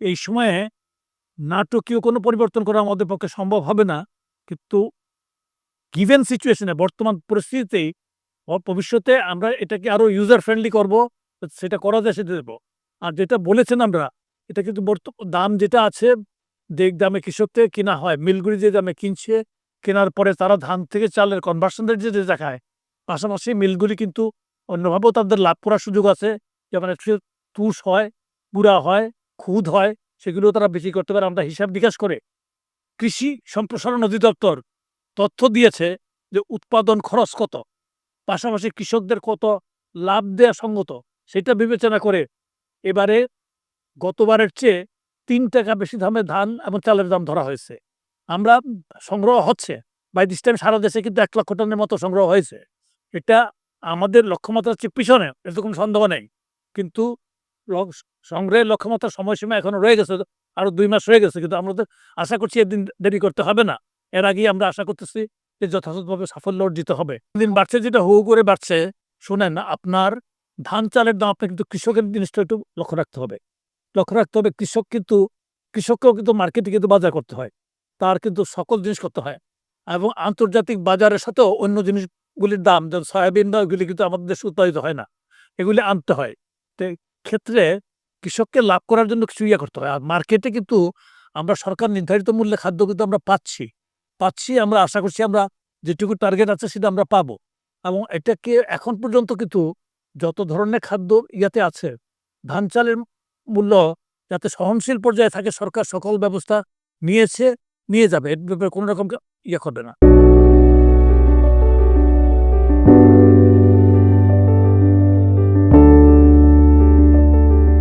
এই সময়ে নাটকীয় কোনো পরিবর্তন করা আমাদের পক্ষে সম্ভব হবে না। কিন্তু গিভেন সিচুয়েশনে বর্তমান পরিস্থিতিতেই ভবিষ্যতে আমরা এটাকে আরও ইউজার ফ্রেন্ডলি করব, সেটা করা যায়, সেটা দেবো। আর যেটা বলেছেন আমরা, এটা কিন্তু দাম যেটা আছে যে দামে কৃষক থেকে কিনা হয় মিলগুলি যে দামে কিনছে, কেনার পরে তারা ধান থেকে চালের কনভার্সনের যে দেখায়, পাশাপাশি মিলগুলি কিন্তু অন্যভাবেও তাদের লাভ করার সুযোগ আছে। যেমন একটু তুষ হয় পুরা হয় খুদ হয় সেগুলো তারা বিক্রি করতে পারে। আমরা হিসাব নিকাশ করে কৃষি সম্প্রসারণ অধিদপ্তর তথ্য দিয়েছে যে উৎপাদন খরচ কত, পাশাপাশি কৃষকদের কত লাভ দেয়া সঙ্গত, সেটা বিবেচনা করে এবারে গতবারের চেয়ে তিন টাকা বেশি দামে ধান এবং চালের দাম ধরা হয়েছে। আমরা সংগ্রহ হচ্ছে। বাই দিস টাইম সারা দেশে কিন্তু এক লক্ষ টনের মতো সংগ্রহ হয়েছে। এটা আমাদের লক্ষ্যমাত্রার চেয়ে পিছনে এতে কোনো সন্দেহ নেই। কিন্তু সংগ্রহের লক্ষ্যমাত্রার সময়সীমা এখনও রয়ে গেছে, আরও দুই মাস রয়ে গেছে, কিন্তু আমরা তো আশা করছি এদিন দেরি করতে হবে না। এর আগেই আমরা আশা করতেছি যে যথাযথভাবে সাফল্য অর্জিত হবে। দিন বাড়ছে যেটা হু করে বাড়ছে, শোনেন আপনার ধান চালের দাম আপনি কিন্তু কৃষকের জিনিসটা একটু লক্ষ্য রাখতে হবে। লক্ষ্য রাখতে হবে কৃষক কিন্তু, কৃষককেও কিন্তু মার্কেটে কিন্তু বাজার করতে হয়। তার কিন্তু সকল জিনিস করতে হয়। এবং আন্তর্জাতিক বাজারের সাথেও অন্য জিনিসগুলির দাম, যেমন সয়াবিন বা কিন্তু আমাদের দেশে উৎপাদিত হয় না। এগুলি আনতে হয়। ক্ষেত্রে কৃষককে লাভ করার জন্য কিছু ইয়ে করতে হয়। আর মার্কেটে কিন্তু আমরা সরকার নির্ধারিত মূল্যে খাদ্য কিন্তু আমরা পাচ্ছি। পাচ্ছি, আমরা আশা করছি আমরা যেটুকু টার্গেট আছে সেটা আমরা পাবো। এবং এটাকে এখন পর্যন্ত কিন্তু যত ধরনের খাদ্য ইয়াতে আছে, ধান চালের মূল্য যাতে সহনশীল পর্যায়ে থাকে, সরকার সকল ব্যবস্থা নিয়েছে, নিয়ে যাবে। এর ব্যাপারে কোনো রকম ইয়ে করবে না।